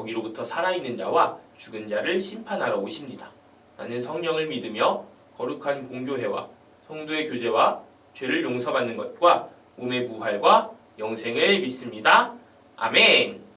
거기로부터 살아있는 자와 죽은 자를 심판하러 오십니다. 나는 성령을 믿으며 거룩한 공교회와 성도의 교제와 죄를 용서받는 것과 몸의 부활과 영생을 믿습니다. 아멘.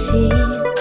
心。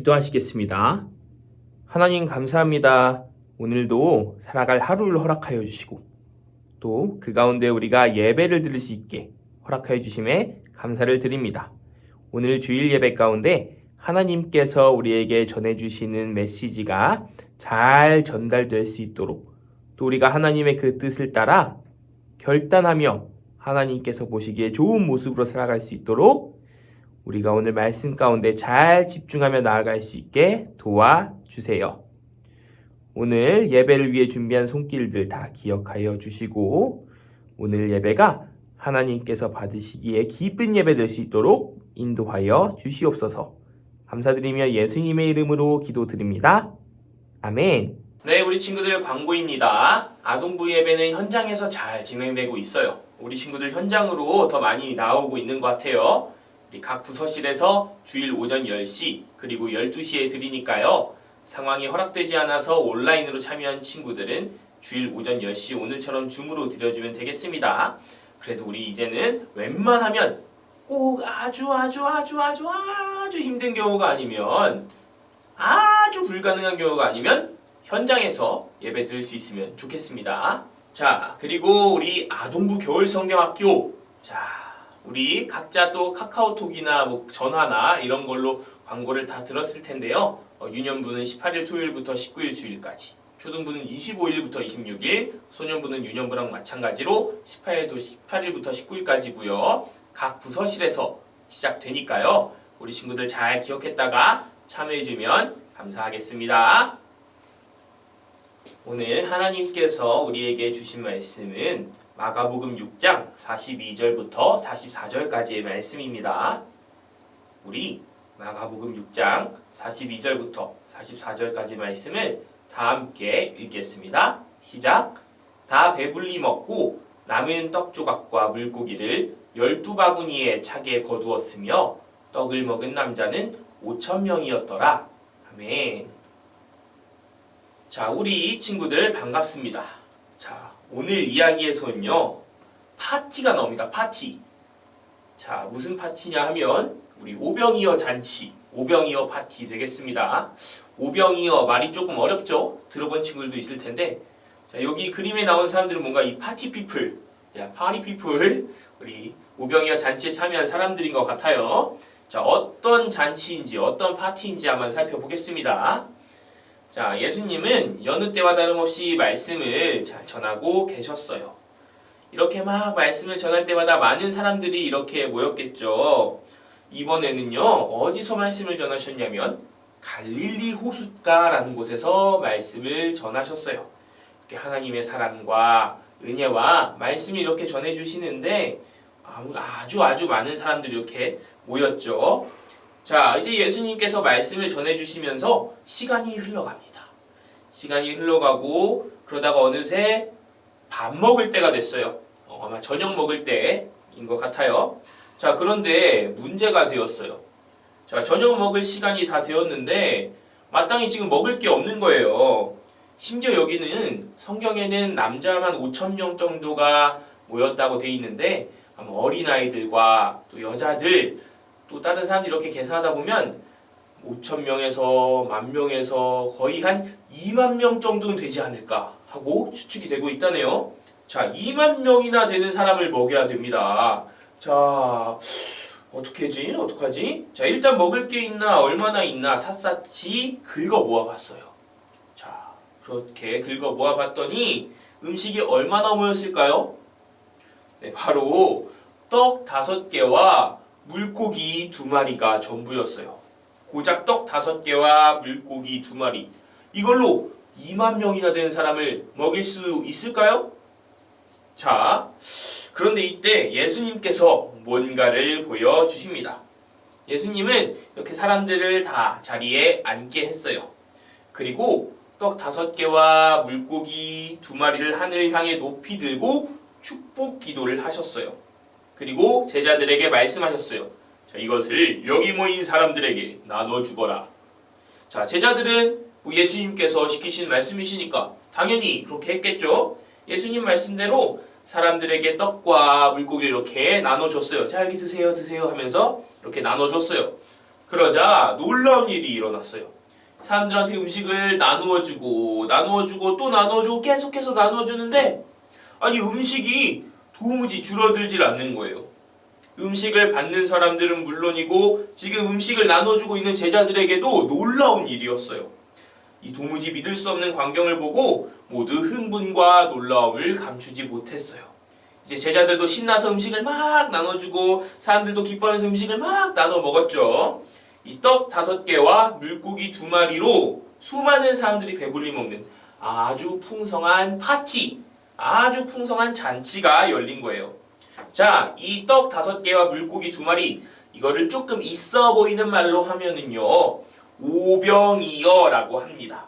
기도하시겠습니다. 하나님 감사합니다. 오늘도 살아갈 하루를 허락하여 주시고 또 그 가운데 우리가 예배를 드릴 수 있게 허락하여 주심에 감사를 드립니다. 오늘 주일 예배 가운데 하나님께서 우리에게 전해주시는 메시지가 잘 전달될 수 있도록 또 우리가 하나님의 그 뜻을 따라 결단하며 하나님께서 보시기에 좋은 모습으로 살아갈 수 있도록 우리가 오늘 말씀 가운데 잘 집중하며 나아갈 수 있게 도와주세요. 오늘 예배를 위해 준비한 손길들 다 기억하여 주시고 오늘 예배가 하나님께서 받으시기에 기쁜 예배 될 수 있도록 인도하여 주시옵소서. 감사드리며 예수님의 이름으로 기도드립니다. 아멘. 네, 우리 친구들 광고입니다. 아동부 예배는 현장에서 잘 진행되고 있어요. 우리 친구들 현장으로 더 많이 나오고 있는 것 같아요. 우리 각 부서실에서 주일 오전 10시 그리고 12시에 드리니까요. 상황이 허락되지 않아서 온라인으로 참여한 친구들은 주일 오전 10시 오늘처럼 줌으로 드려주면 되겠습니다. 그래도 우리 이제는 웬만하면 꼭 아주 아주 아주 아주 아주 힘든 경우가 아니면 아주 불가능한 경우가 아니면 현장에서 예배 드릴 수 있으면 좋겠습니다. 자, 그리고 우리 아동부 겨울 성경학교. 자, 우리 각자 또 카카오톡이나 뭐 전화나 이런 걸로 광고를 다 들었을 텐데요. 어, 유년부는 18일 토요일부터 19일 주일까지. 초등부는 25일부터 26일, 소년부는 유년부랑 마찬가지로 18일도 18일부터 19일까지고요. 각 부서실에서 시작되니까요. 우리 친구들 잘 기억했다가 참여해주면 감사하겠습니다. 오늘 하나님께서 우리에게 주신 말씀은 마가복음 6장 42절부터 44절까지의 말씀입니다. 우리 마가복음 6장 42절부터 44절까지 말씀을 다 함께 읽겠습니다. 시작. 다 배불리 먹고 남은 떡 조각과 물고기를 열두 바구니에 차게 거두었으며 떡을 먹은 남자는 오천 명이었더라. 아멘. 자, 우리 친구들 반갑습니다. 자, 오늘 이야기에서는요, 파티가 나옵니다. 파티. 자, 무슨 파티냐 하면, 우리 오병이어 잔치, 오병이어 파티 되겠습니다. 오병이어 말이 조금 어렵죠? 들어본 친구들도 있을 텐데, 자, 여기 그림에 나온 사람들은 뭔가 이 파티 피플, 자, 파리 피플, 우리 오병이어 잔치에 참여한 사람들인 것 같아요. 자, 어떤 잔치인지, 어떤 파티인지 한번 살펴보겠습니다. 자, 예수님은 여느 때와 다름없이 말씀을 잘 전하고 계셨어요. 이렇게 막 말씀을 전할 때마다 많은 사람들이 이렇게 모였겠죠. 이번에는요, 어디서 말씀을 전하셨냐면, 갈릴리 호숫가라는 곳에서 말씀을 전하셨어요. 이렇게 하나님의 사랑과 은혜와 말씀을 이렇게 전해주시는데, 아주 아주 많은 사람들이 이렇게 모였죠. 자, 이제 예수님께서 말씀을 전해주시면서 시간이 흘러갑니다. 시간이 흘러가고 그러다가 어느새 밥 먹을 때가 됐어요. 어, 아마 저녁 먹을 때인 것 같아요. 자, 그런데 문제가 되었어요. 자, 저녁 먹을 시간이 다 되었는데 마땅히 지금 먹을 게 없는 거예요. 심지어 여기는 성경에는 남자만 5천 명 정도가 모였다고 돼 있는데 어린아이들과 또 여자들 또 다른 사람들이 이렇게 계산하다 보면 5천 명에서 만 명에서 거의 한 2만 명 정도는 되지 않을까 하고 추측이 되고 있다네요. 자, 2만 명이나 되는 사람을 먹여야 됩니다. 자, 어떻게지? 어떡하지? 자, 일단 먹을 게 있나 얼마나 있나 샅샅이 긁어 모아봤어요. 자, 그렇게 긁어 모아봤더니 음식이 얼마나 모였을까요? 네, 바로 떡 다섯 개와 물고기 두 마리가 전부였어요. 고작 떡 다섯 개와 물고기 두 마리. 이걸로 2만 명이나 되는 사람을 먹일 수 있을까요? 자, 그런데 이때 예수님께서 뭔가를 보여주십니다. 예수님은 이렇게 사람들을 다 자리에 앉게 했어요. 그리고 떡 다섯 개와 물고기 두 마리를 하늘 향해 높이 들고 축복 기도를 하셨어요. 그리고 제자들에게 말씀하셨어요. 자, 이것을 여기 모인 사람들에게 나눠 주거라. 자, 제자들은 뭐 예수님께서 시키신 말씀이시니까 당연히 그렇게 했겠죠. 예수님 말씀대로 사람들에게 떡과 물고기를 이렇게 나눠 줬어요. 자, 여기 드세요, 드세요 하면서 이렇게 나눠 줬어요. 그러자 놀라운 일이 일어났어요. 사람들한테 음식을 나누어주고 나누어주고 또 나누어주고 계속해서 나누어주는데 아니 음식이 도무지 줄어들질 않는 거예요. 음식을 받는 사람들은 물론이고 지금 음식을 나눠주고 있는 제자들에게도 놀라운 일이었어요. 이 도무지 믿을 수 없는 광경을 보고 모두 흥분과 놀라움을 감추지 못했어요. 이제 제자들도 신나서 음식을 막 나눠주고 사람들도 기뻐하면서 음식을 막 나눠 먹었죠. 이 떡 다섯 개와 물고기 두 마리로 수많은 사람들이 배불리 먹는 아주 풍성한 파티, 아주 풍성한 잔치가 열린 거예요. 자, 이 떡 다섯 개와 물고기 두 마리 이거를 조금 있어 보이는 말로 하면은요. 오병이어라고 합니다.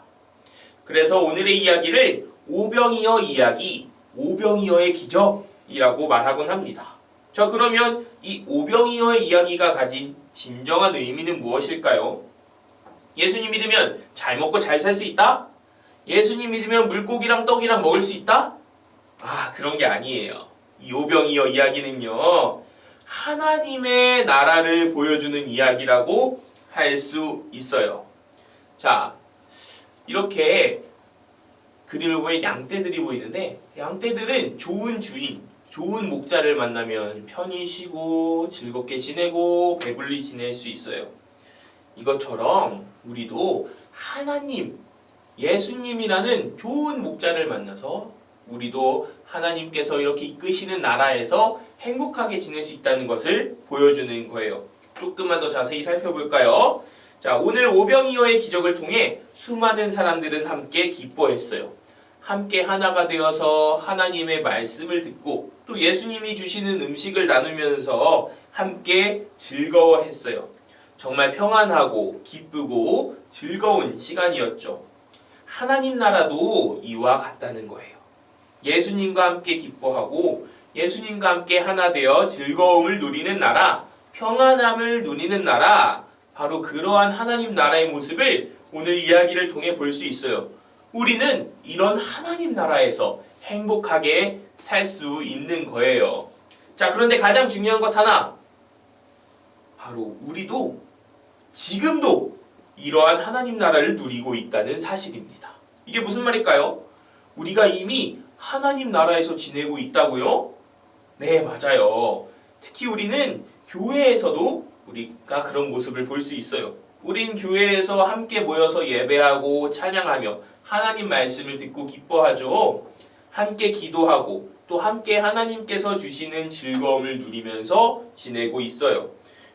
그래서 오늘의 이야기를 오병이어 이야기, 오병이어의 기적이라고 말하곤 합니다. 자, 그러면 이 오병이어의 이야기가 가진 진정한 의미는 무엇일까요? 예수님 믿으면 잘 먹고 잘 살 수 있다? 예수님 믿으면 물고기랑 떡이랑 먹을 수 있다? 아, 그런 게 아니에요. 이 오병이어 이야기는요. 하나님의 나라를 보여주는 이야기라고 할 수 있어요. 자, 이렇게 그림을 보면 양떼들이 보이는데 양떼들은 좋은 주인, 좋은 목자를 만나면 편히 쉬고 즐겁게 지내고 배불리 지낼 수 있어요. 이것처럼 우리도 하나님, 예수님이라는 좋은 목자를 만나서 우리도 하나님께서 이렇게 이끄시는 나라에서 행복하게 지낼 수 있다는 것을 보여주는 거예요. 조금만 더 자세히 살펴볼까요? 자, 오늘 오병이어의 기적을 통해 수많은 사람들은 함께 기뻐했어요. 함께 하나가 되어서 하나님의 말씀을 듣고 또 예수님이 주시는 음식을 나누면서 함께 즐거워했어요. 정말 평안하고 기쁘고 즐거운 시간이었죠. 하나님 나라도 이와 같다는 거예요. 예수님과 함께 기뻐하고 예수님과 함께 하나 되어 즐거움을 누리는 나라, 평안함을 누리는 나라, 바로 그러한 하나님 나라의 모습을 오늘 이야기를 통해 볼 수 있어요. 우리는 이런 하나님 나라에서 행복하게 살 수 있는 거예요. 자, 그런데 가장 중요한 것 하나. 바로 우리도 지금도 이러한 하나님 나라를 누리고 있다는 사실입니다. 이게 무슨 말일까요? 우리가 이미 하나님 나라에서 지내고 있다고요? 네, 맞아요. 특히 우리는 교회에서도 우리가 그런 모습을 볼 수 있어요. 우린 교회에서 함께 모여서 예배하고 찬양하며 하나님 말씀을 듣고 기뻐하죠. 함께 기도하고 또 함께 하나님께서 주시는 즐거움을 누리면서 지내고 있어요.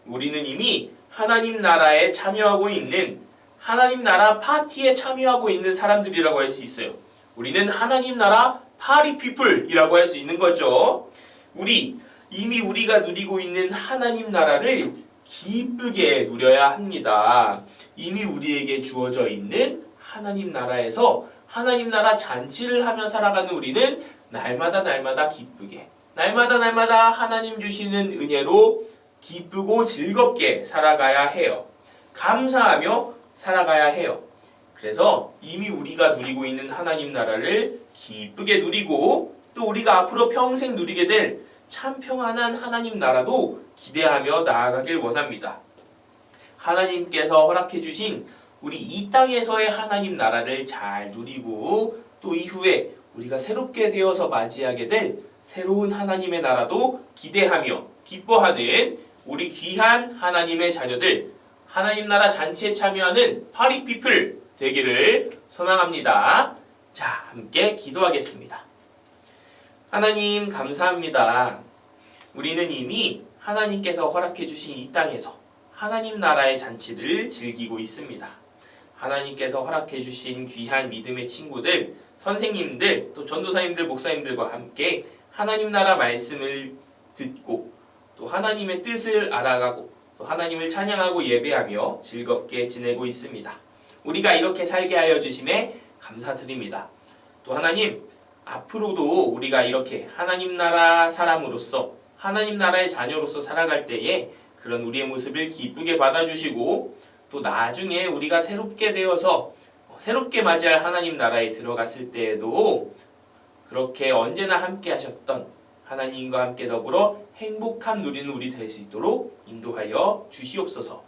우리는 이미 하나님 나라에 참여하고 있는 하나님 나라 파티에 참여하고 있는 사람들이라고 할 수 있어요. 우리는 하나님 나라 파리 피플이라고 할 수 있는 거죠. 우리 이미 우리가 누리고 있는 하나님 나라를 기쁘게 누려야 합니다. 이미 우리에게 주어져 있는 하나님 나라에서 하나님 나라 잔치를 하며 살아가는 우리는 날마다 날마다 기쁘게 날마다 날마다 하나님 주시는 은혜로 기쁘고 즐겁게 살아가야 해요. 감사하며 살아가야 해요. 그래서 이미 우리가 누리고 있는 하나님 나라를 기쁘게 누리고 또 우리가 앞으로 평생 누리게 될 참 평안한 하나님 나라도 기대하며 나아가길 원합니다. 하나님께서 허락해 주신 우리 이 땅에서의 하나님 나라를 잘 누리고 또 이후에 우리가 새롭게 되어서 맞이하게 될 새로운 하나님의 나라도 기대하며 기뻐하는 우리 귀한 하나님의 자녀들 하나님 나라 잔치에 참여하는 파리 피플 되기를 소망합니다. 자, 함께 기도하겠습니다. 하나님 감사합니다. 우리는 이미 하나님께서 허락해 주신 이 땅에서 하나님 나라의 잔치를 즐기고 있습니다. 하나님께서 허락해 주신 귀한 믿음의 친구들, 선생님들, 또 전도사님들, 목사님들과 함께 하나님 나라 말씀을 듣고 또 하나님의 뜻을 알아가고 또 하나님을 찬양하고 예배하며 즐겁게 지내고 있습니다. 우리가 이렇게 살게 하여 주심에 감사드립니다. 또 하나님 앞으로도 우리가 이렇게 하나님 나라 사람으로서 하나님 나라의 자녀로서 살아갈 때에 그런 우리의 모습을 기쁘게 받아주시고 또 나중에 우리가 새롭게 되어서 새롭게 맞이할 하나님 나라에 들어갔을 때에도 그렇게 언제나 함께 하셨던 하나님과 함께 더불어 행복함 누리는 우리 될 수 있도록 인도하여 주시옵소서.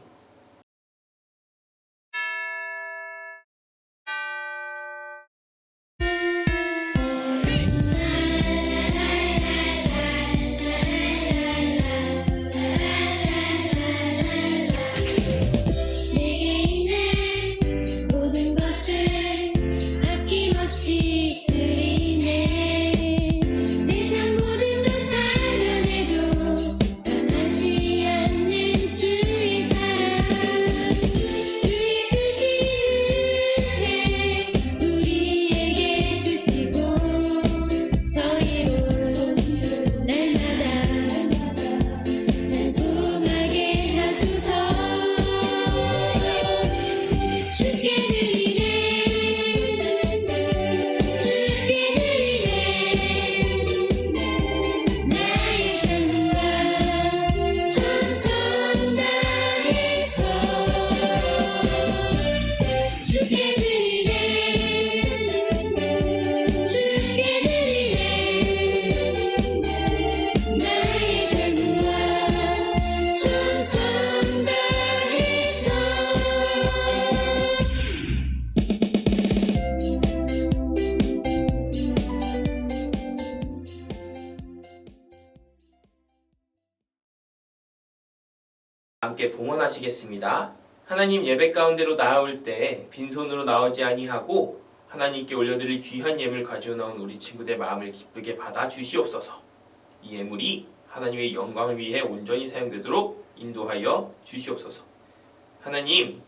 함께 봉헌하시겠습니다. 하나님 예배 가운데로 나아올 때 빈손으로 나오지 아니하고 하나님께 올려드릴 귀한 예물 가지고 나온 우리 친구들 마음을 기쁘게 받아 주시옵소서. 이 예물이 하나님의 영광을 위해 온전히 사용되도록 인도하여 주시옵소서. 하나님,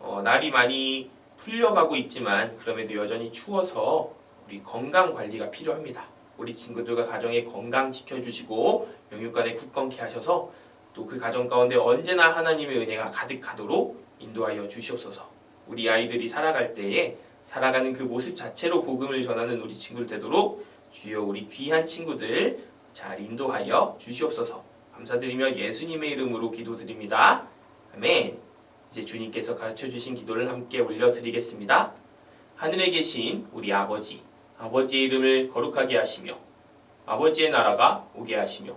어, 날이 많이 풀려가고 있지만 그럼에도 여전히 추워서 우리 건강 관리가 필요합니다. 우리 친구들과 가정의 건강 지켜주시고 영육간에 굳건케 하셔서 또 그 가정 가운데 언제나 하나님의 은혜가 가득하도록 인도하여 주시옵소서. 우리 아이들이 살아갈 때에 살아가는 그 모습 자체로 복음을 전하는 우리 친구들 되도록 주여 우리 귀한 친구들 잘 인도하여 주시옵소서. 감사드리며 예수님의 이름으로 기도드립니다. 아멘. 이제 주님께서 가르쳐 주신 기도를 함께 올려드리겠습니다. 하늘에 계신 우리 아버지, 아버지의 이름을 거룩하게 하시며 아버지의 나라가 오게 하시며